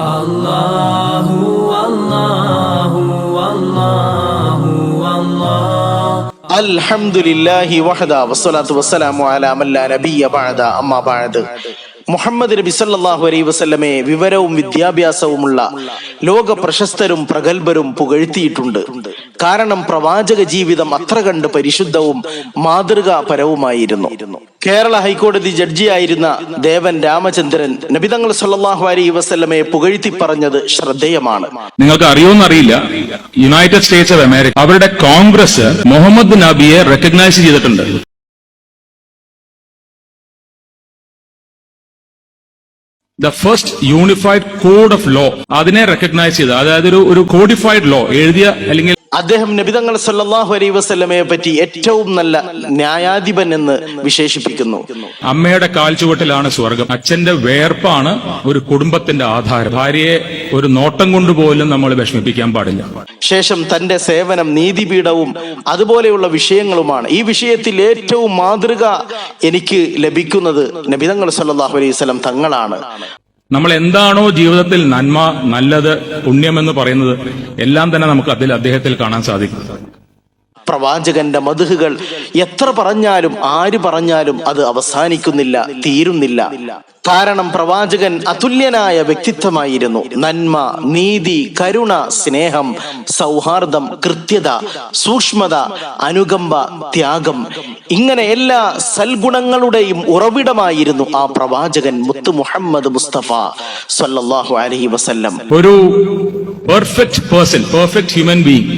Allahu Allahu Allah. അൽഹംദുലില്ലാഹി വഹദ വസ്സലാത്തു വസ്സലാമു അലാ മല്ല നബിയ ബഅദ അമ്മാ ബഅദ് മുഹമ്മദ് നബി സല്ലല്ലാഹു അലൈഹി വസല്ലമയെ വിവരവും വിദ്യാഭ്യാസവുമുള്ള ലോക പ്രശസ്തരും പ്രഗത്ഭരും പുകഴ്ത്തിയിട്ടുണ്ട്. കാരണം പ്രവാചക ജീവിതം അത്ര കണ്ട് പരിശുദ്ധവും മാതൃകാപരവുമായിരുന്നു. കേരള ഹൈക്കോടതി ജഡ്ജിയായിരുന്ന ദേവൻ രാമചന്ദ്രൻ നബിതങ്ങൾ സല്ലല്ലാഹു അലൈഹി വസല്ലമയെ പുകഴ്ത്തി പറഞ്ഞത് ശ്രദ്ധേയമാണ്. നിങ്ങൾക്ക് അറിയുമെന്നറിയില്ല യുണൈറ്റഡ് സ്റ്റേറ്റ്സ് ഓഫ് അമേരിക്ക അവരുടെ കോൺഗ്രസ് മുഹമ്മദ് നബിയെ റെക്കഗ്നൈസ് ചെയ്തിട്ടുണ്ട്. The first unified code of law അതിനെ റെക്കഗ്നൈസ് അതായത് ഒരു കോഡിഫൈഡ് ലോ എഴുതിയ അദ്ദേഹം നബിതങ്ങൾ സല്ലാഹു അലൈ വസ്ലമയെ പറ്റി ഏറ്റവും നല്ല ന്യായാധിപൻ എന്ന് വിശേഷിപ്പിക്കുന്നു. അമ്മയുടെ കാൽച്ചുവട്ടിലാണ് സ്വർഗം. അച്ഛന്റെ വേർപ്പാണ് ഒരു കുടുംബത്തിന്റെ ആധാരം. ഭാര്യയെ ഒരു നോട്ടം കൊണ്ടുപോലും നമ്മൾ വിഷമിപ്പിക്കാൻ പാടില്ല. ശേഷം തന്റെ സേവനം നീതിപീഠവും അതുപോലെയുള്ള വിഷയങ്ങളുമാണ് ഈ വിഷയത്തിൽ ഏറ്റവും മാതൃക എനിക്ക് ലഭിക്കുന്നത് നബിതങ്ങൾ സല്ലാഹു അലൈഹി തങ്ങളാണ്. നമ്മൾ എന്താണോ ജീവിതത്തിൽ നന്മ നല്ലത് പുണ്യമെന്ന് പറയുന്നത് എല്ലാം തന്നെ നമുക്ക് അതിൽ അദ്ദേഹത്തിൽ കാണാൻ സാധിക്കും. പ്രവാചകന്റെ മധുഹുകൾ എത്ര പറഞ്ഞാലും ആര് പറഞ്ഞാലും അത് അവസാനിക്കുന്നില്ല തീരുന്നില്ല. കാരണം പ്രവാചകൻ അതുല്യനായ വ്യക്തിത്വമായിരുന്നു. നന്മ നീതി കരുണ സ്നേഹം സൗഹാർദ്ദം കൃത്യത സൂക്ഷ്മത അനുകമ്പ ത്യാഗം ഇങ്ങനെ എല്ലാ സൽഗുണങ്ങളുടെയും ഉറവിടമായിരുന്നു ആ പ്രവാചകൻ മുത്തു മുഹമ്മദ് മുസ്തഫ സല്ലല്ലാഹു അലൈഹി വസല്ലം. ഒരു perfect person perfect human being